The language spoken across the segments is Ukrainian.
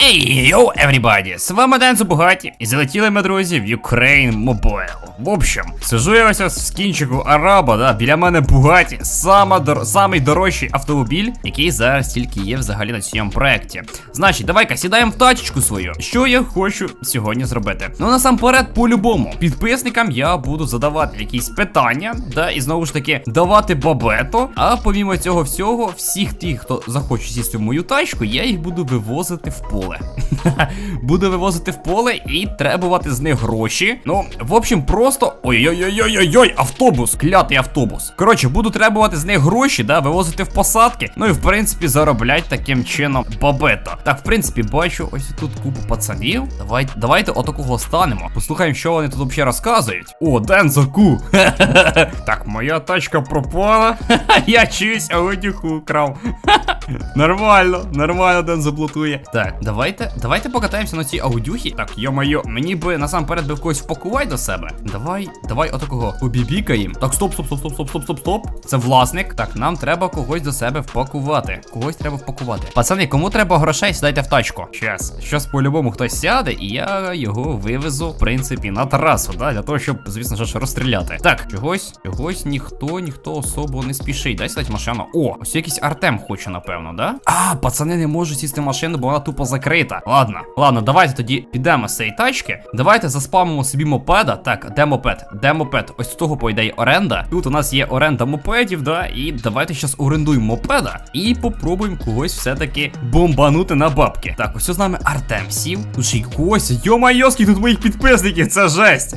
Хей, йоу, everybody! З вами Дензо Бугаті, і залетіли ми, друзі, в Ukraine Mobile. В общем, сижу я ось в скінчику Араба, да, біля мене Бугаті, сама дор... самий дорожчий автомобіль, який зараз тільки є взагалі на цьому проекті. Значить, давай-ка сідаємо в тачечку свою. Що я хочу сьогодні зробити? Ну насамперед, по-любому, підписникам я буду задавати якісь питання, да, і знову ж таки давати бабето. А помімо цього всього, всіх тих, хто захоче сісти в мою тачку, я їх буду вивозити в поле. буду вивозити в поле і требувати з них гроші. Ну, в общем, просто. Ой-ой-ой-ой-ой, автобус, клятий автобус. Коротше, буду требувати з них гроші, да, вивозити в посадки. Ну і в принципі зароблять таким чином бабето. Так, в принципі, бачу ось тут купу пацанів. Давай, давайте отакого станемо. Послухаємо, що вони тут взагалі розказують. О, Дензаку. так, моя тачка пропала. Я чуюсь, а одюху украв. Нормально, нормально Ден заблокує. Так, давайте, давайте покатаємося на цій аудюхі. Так, йо-моє, мені би насамперед би когось впакувати до себе. Давай, давай отакого побібікаємо. Так, стоп, стоп, стоп, стоп, стоп, стоп, стоп, стоп. Це власник. Так, нам треба когось до себе впакувати. Когось треба впакувати. Пацани, кому треба грошей, сідайте в тачку. Щас, щас по-любому хтось сяде, і я його вивезу, в принципі, на трасу, да, для того, щоб, звісно ж, розстріляти. Так, чогось, чогось ніхто, ніхто особо не спішить. Дай сідати машину. О, ось якийсь Артем хоче, напевно, да? А, пацани не можуть сісти в машину, бо вона тупо закрита. Ладно, ладно, давайте тоді підемо з цієї тачки. Давайте заспамимо собі мопеда. Так, де мопед? Де мопед? Ось того, по ідеї, оренда. Тут у нас є оренда мопедів, да, і давайте зараз орендуємо мопеда і попробуємо когось все-таки бомбанути на бабки. Так, ось з нами Артем сів. Тут ще й Кося. Йо-майо, скільки тут моїх підписників, це жесть.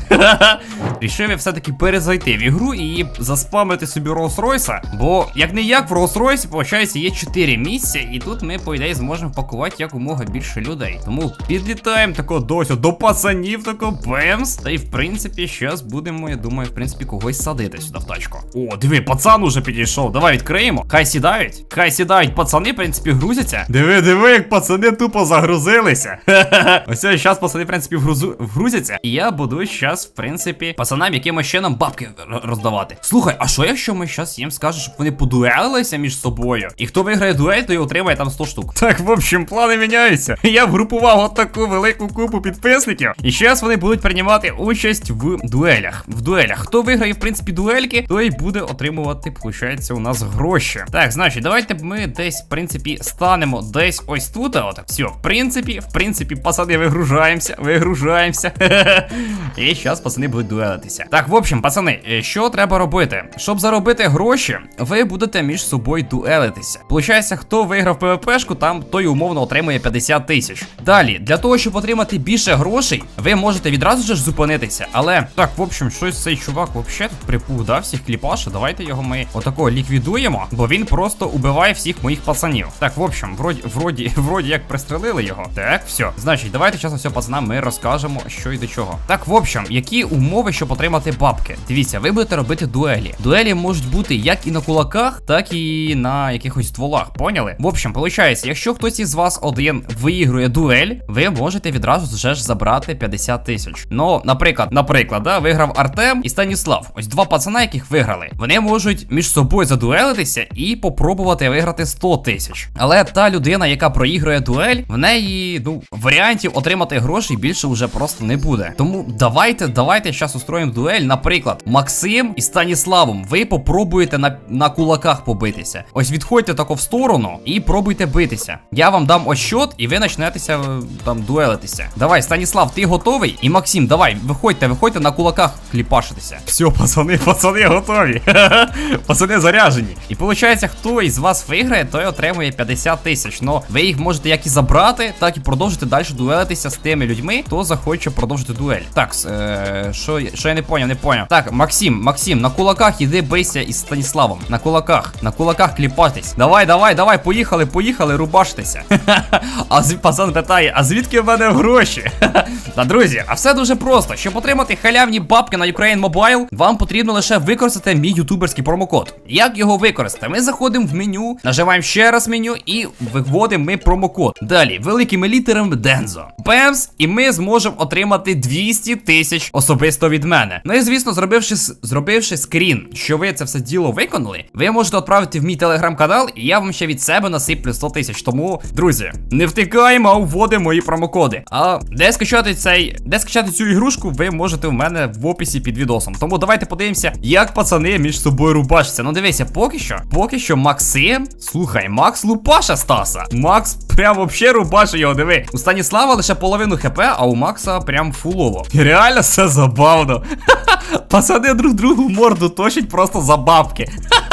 Рішив я все-таки перезайти в ігру і заспамити собі Rolls-Royce, бо як не як в Rolls-Royce, виходить, є 4 місця, і тут ми, по ідеї, зможемо пакувати якомога більше людей. Тому підлітаємо тако досі до пацанів, тако бемс. Та й в принципі, зараз будемо, я думаю, в принципі, когось садити сюди в тачку. О, диви, пацан уже підійшов. Давай відкриємо. Хай сідають. Хай сідають пацани, в принципі, грузяться. Диви, диви, як пацани тупо загрузилися. Ось зараз пацани, в принципі, вгрузу... вгрузяться. І я буду зараз, в принципі, пацанам якимось чином бабки роздавати. Слухай, а що якщо ми зараз їм скажемо, щоб вони подуелилися між собою? І хто виграє дуель, той отримає там 100 штук. Так, в общем, плани міняються. Я вгрупував от таку велику купу підписників. І зараз вони будуть приймати участь в дуелях. В дуелях. Хто виграє, в принципі, дуельки, той буде отримувати, виходить, у нас гроші. Так, значить, давайте ми десь, в принципі, станемо десь ось тут. От, все, в принципі, в принципі, пацани, вигружаємося, вигружаємося. І зараз пацани будуть дуелитися. Так, в общем, пацани, е, що треба робити? Щоб заробити гроші, ви будете між собою дуелитися. Получається, хто виграв ПВПшку, там той умовно отримує 50 тисяч. Далі, для того, щоб отримати більше грошей, ви можете відразу ж зупинитися. Але так, в общем, щось цей чувак вообще тут припух, да, всіх кліпаше. Давайте його ми отако ліквідуємо, бо він просто убиває всіх моїх пацанів. Так, в общем, вроді, вроді, вроді як пристрелили його. Так, все. Значить, давайте зараз все пацанам ми розкажемо, що і до чого. Так, в общем, які умови, щоб отримати бабки? Дивіться, ви будете робити дуелі. Дуелі можуть бути як і на кулаках, так і на якихось стволах. Поняли? В общем, виходить, якщо хтось із вас один виігрує дуель, ви можете відразу вже ж забрати 50 тисяч. Ну, наприклад, наприклад, да, виграв Артем і Станіслав. Ось два пацана, яких виграли. Вони можуть між собою задуелитися і попробувати виграти 100 тисяч. Але та людина, яка проігрує дуель, в неї ну варіантів отримати гроші більше вже просто не буде. Тому давайте, давайте зараз устроїмо дуель. Наприклад, Максим і Станіславом. Ви попробуєте на, на кулаках побитися. Ось відходьте тако в сторону і пробуйте битися. Я вам дам ось щот, і ви почнетеся е, там дуелитися. Давай, Станіслав, ти готовий? І Максим, давай, виходьте, виходьте на кулаках кліпашитися. Все, пацани, пацани готові. пацани заряжені. І виходить, хто із вас виграє, той отримує 50 тисяч. Ну, ви їх можете як і забрати, так і продовжити далі дуелитися з тими людьми, хто захоче продовжити дуель. Так, е, що, я- що я не поняв, не поняв. Так, Максим, Максим, на кулаках іди бийся із Станіславом. На кулаках, на кулаках кліпатись. Давай, давай, давай, поїхали, поїхали, рубаштеся. а пацан питає, а звідки в мене гроші? Та друзі, а все дуже просто. Щоб отримати халявні бабки на Ukraine Mobile, вам потрібно лише використати мій ютуберський промокод. Як його використати? Ми заходимо в меню, нажимаємо ще раз меню і виводимо ми промокод. Далі, великими літерами Дензо. Бемс, і ми зможемо отримати 200 тисяч особисто від мене. Ну і звісно, зробивши, зробивши скрін, що ви це все діло виконали, ви можете відправити в мій телеграм-канал, і я вам ще від себе насиплю 100 тисяч. Тому, друзі, не втик... Клікаємо, а вводимо мої промокоди. А де скачати цей, де скачати цю ігрушку, ви можете в мене в описі під відосом. Тому давайте подивимося, як пацани між собою рубашаться. Ну дивися, поки що, поки що Максим. Слухай, Макс лупаша Стаса. Макс прям вообще рубаше його, диви. У Станіслава лише половину хп, а у Макса прям фулово. Реально все забавно. Пацани друг другу морду точать просто за бабки.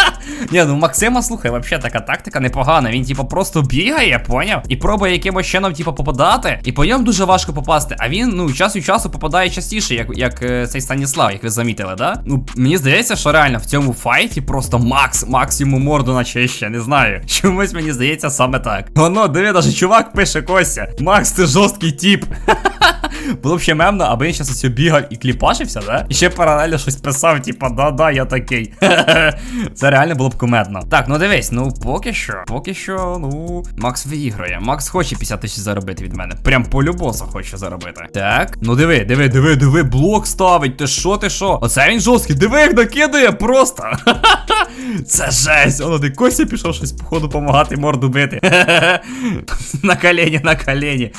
Ні, ну Максима, слухай, вообще така тактика непогана. Він, типу, просто бігає, поняв? І пробує якимось чином, типу, попадати. І по ньому дуже важко попасти. А він, ну, час від часу попадає частіше, як як е, цей Станіслав, як ви замітили, да? Ну, мені здається, що реально в цьому файті просто Макс, Макс йому морду начище, не знаю. Чомусь мені здається саме так. Воно, диви, даже чувак пише Костя. Макс, ти жорсткий тип. Було б ще мемно, аби він зараз ось бігав і кліпашився, да? І ще паралельно щось писав, типа, да-да, я такий. Це реально було б кумедно. Так, ну дивись, ну поки що, поки що, ну, Макс виіграє. Макс хоче 50 тисяч заробити від мене. Прям по любосу хоче заробити. Так, ну диви, диви, диви, диви, блок ставить. Ти що, ти що? Оце він жорсткий. Диви, як накидає просто. Це жесть. Воно ти Костя пішов щось, походу, помагати морду бити. На колені, на колені.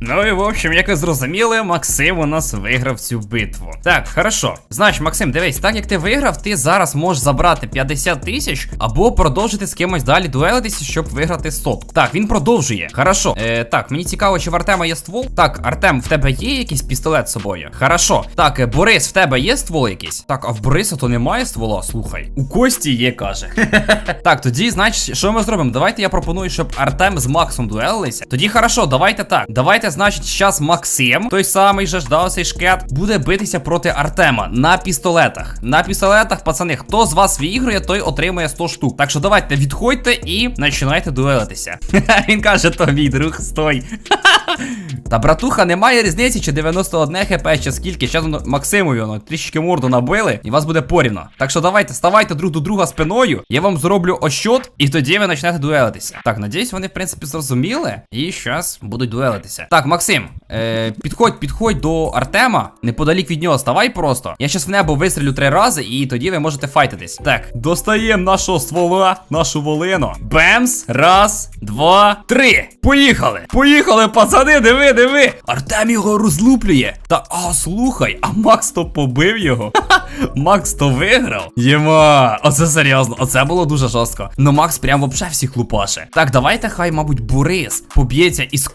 Ну і в общем, як ви зрозуміли, Максим у нас виграв цю битву. Так, хорошо. Значить, Максим, дивись, так як ти виграв, ти зараз можеш забрати 50 тисяч або продовжити з кимось далі дуелитися, щоб виграти сотку. Так, він продовжує. Хорошо. Е, так, мені цікаво, чи в Артема є ствол. Так, Артем, в тебе є якийсь пістолет з собою? Хорошо. Так, е, Борис, в тебе є ствол якийсь? Так, а в Бориса то немає ствола, слухай. У Кості є, каже. так, тоді, значить, що ми зробимо? Давайте я пропоную, щоб Артем з Максом дуелилися. Тоді хорошо, давайте так. Давайте, значить, зараз Максим, той самий же ж дав цей шкет, буде битися проти Артема на пістолетах. На пістолетах, пацани, хто з вас виігрує, той отримує 100 штук. Так що давайте відходьте і починайте дуелитися. Він каже, то мій друг, стой. Та братуха, немає різниці, чи 91 хп, чи скільки. Зараз Максимові воно трішки морду набили, і вас буде порівно. Так що давайте, ставайте друг до друга спиною. Я вам зроблю ощот, і тоді ви почнете дуелитися. Так, надіюсь, вони, в принципі, зрозуміли. І зараз будуть дуелитися. Так, Максим, е, підходь, підходь до Артема. Неподалік від нього ставай просто. Я щас в небо вистрілю три рази, і тоді ви можете файтитись. Так, достаємо нашого ствола, нашу волину. Бемс. Раз, два, три. Поїхали! Поїхали, пацани, диви, диви! Артем його розлуплює. Та а слухай, а Макс то побив його. Макс то виграв. Єма, оце серйозно, оце було дуже жорстко. Ну Макс прям вообще всіх лупаше. Так, давайте хай, мабуть, Борис поб'ється із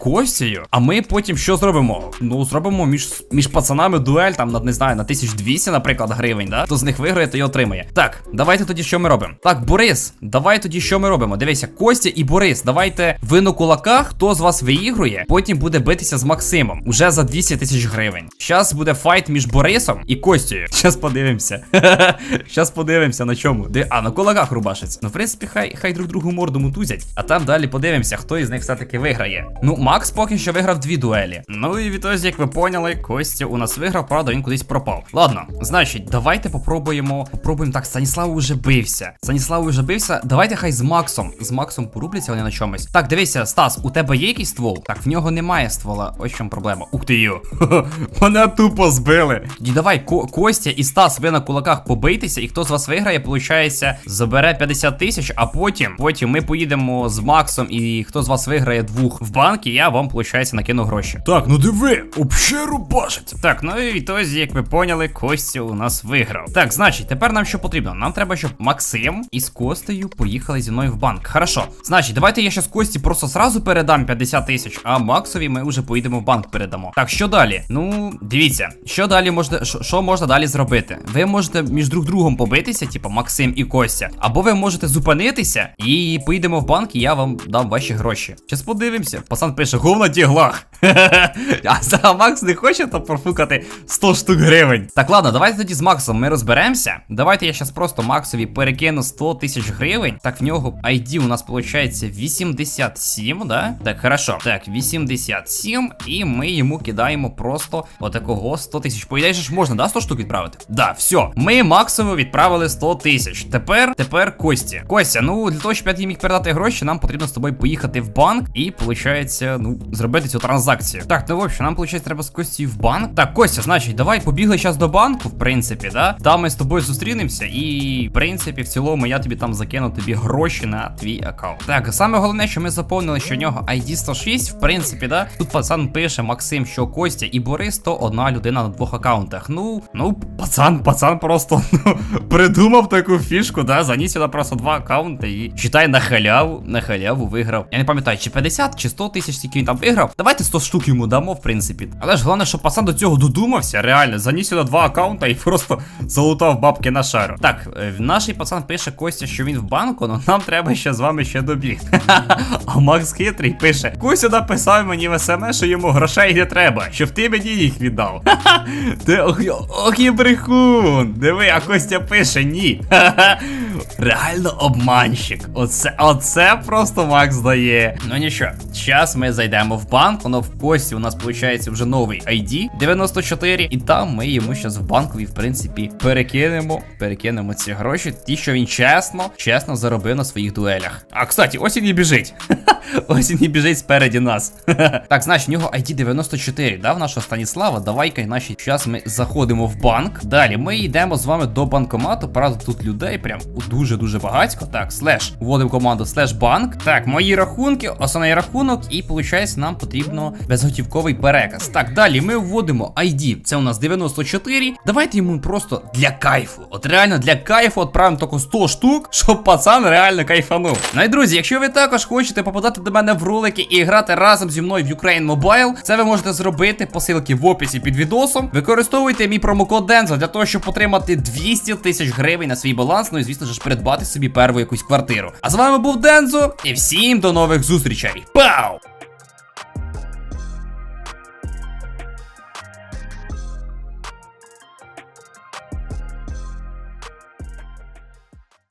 А ми потім що зробимо? Ну, зробимо між між пацанами дуель, там, на, не знаю, на 1200, наприклад, гривень, да? Хто з них виграє, то й отримає. Так, давайте тоді що ми робимо? Так, Борис, давай тоді що ми робимо? Дивися, Костя і Борис, давайте ви на кулаках, хто з вас виігрує, потім буде битися з Максимом. Уже за 200 тисяч гривень. Щас буде файт між Борисом і Костю. Щас подивимося. Щас подивимося на чому. Де, а, на кулаках рубашиться. Ну, в принципі, хай хай друг другу морду мутузять. А там далі подивимося, хто із них все-таки виграє. Ну, Макс поки що виграв дві дуелі. Ну і відтоді, як ви поняли, Костя у нас виграв, правда, він кудись пропав. Ладно, значить, давайте попробуємо. Попробуємо так. Станіслав уже бився. Станіслав уже бився. Давайте хай з Максом. З Максом порубляться вони на чомусь. Так, дивися, Стас, у тебе є якийсь ствол? Так, в нього немає ствола. Ось в чому проблема. Ух ти йо. Мене тупо збили. Тоді давай, Ко Костя і Стас, ви на кулаках побийтеся, і хто з вас виграє, получається, забере 50 тисяч, а потім, потім ми поїдемо з Максом, і хто з вас виграє двох в банк, і я вам, получається, накину гроші. Так, ну диви, обще рубашиться. Так, ну і відтоді, як ви поняли, Костя у нас виграв. Так, значить, тепер нам що потрібно? Нам треба, щоб Максим із Костею поїхали зі мною в банк. Хорошо. Значить, давайте я щас Кості просто сразу передам 50 тисяч, а Максові ми вже поїдемо в банк передамо. Так, що далі? Ну, дивіться, що далі можна, що, можна далі зробити? Ви можете між друг другом побитися, типу Максим і Костя, або ви можете зупинитися і поїдемо в банк, і я вам дам ваші гроші. Зараз подивимося. Пацан пише, говна діглах. А Макс не хоче то профукати 100 штук гривень. Так, ладно, давайте тоді з Максом ми розберемося. Давайте я зараз просто Максові перекину 100 тисяч гривень. Так, в нього ID у нас виходить 87, да? Так, хорошо. Так, 87, і ми йому кидаємо просто отакого 100 тисяч. По ідеї ж можна, да, 100 штук відправити? Да, все. Ми Максову відправили 100 тисяч. Тепер, тепер Кості. Костя, ну для того, щоб я тобі міг передати гроші, нам потрібно з тобою поїхати в банк і, виходить, ну, зробити цю транзакцію транзакцію. Так, ну в общем, нам виходить, треба з Костю в банк. Так, Костя, значить, давай побігли зараз до банку, в принципі, да? Там ми з тобою зустрінемося, і в принципі, в цілому я тобі там закину тобі гроші на твій аккаунт. Так, саме головне, що ми заповнили, що в нього ID 106, в принципі, да. Тут пацан пише Максим, що Костя і Борис то одна людина на двох аккаунтах. Ну, ну, пацан, пацан просто ну, придумав таку фішку, да, заніс сюди просто два аккаунти і читай на халяву, на халяву виграв. Я не пам'ятаю, чи 50, чи 100 тисяч тільки він там виграв. Давайте 100 штук йому дамо, в принципі. Але ж головне, щоб пацан до цього додумався, реально, заніс сюди два аккаунта і просто залутав бабки на шару. Так, е, наш пацан пише Костя, що він в банку, але нам треба ще з вами ще добігти. А Макс хитрий пише: Костя написав мені в смс, що йому грошей не треба, щоб ти мені їх віддав. Ти ох, і брехун. Диви, а Костя пише ні. Реально обманщик. Оце, оце просто Макс дає. Ну нічого, зараз ми зайдемо в банк. Воно в Кості у нас виходить вже новий ID 94. І там ми йому зараз в банковій, в принципі, перекинемо. Перекинемо ці гроші. Ті, що він чесно, чесно заробив на своїх дуелях. А кстати, ось він і біжить. Ось він і біжить спереді нас. так, значить, в нього ID 94, да, в нашого Станіслава. Давай-ка, наші зараз ми заходимо в банк. Далі ми йдемо з вами до банкомату. Правда, тут людей прям дуже-дуже багатько. Так, слеш. Вводимо команду слеш банк. Так, мої рахунки, основний рахунок, і виходить, нам потрібно безготівковий переказ. Так, далі ми вводимо ID. Це у нас 94. Давайте йому просто для кайфу. От реально для кайфу відправимо тільки 100 штук, щоб пацан реально кайфанув. Ну і друзі, якщо ви також хочете попадати до мене в ролики і грати разом зі мною в Ukraine Mobile, це ви можете зробити по ссылці в описі під відосом. Використовуйте мій промокод Дензо для того, щоб отримати 200 тисяч гривень на свій баланс. Ну і звісно ж придбати собі перву якусь квартиру. А з вами був Дензо, і всім до нових зустрічей. Пау!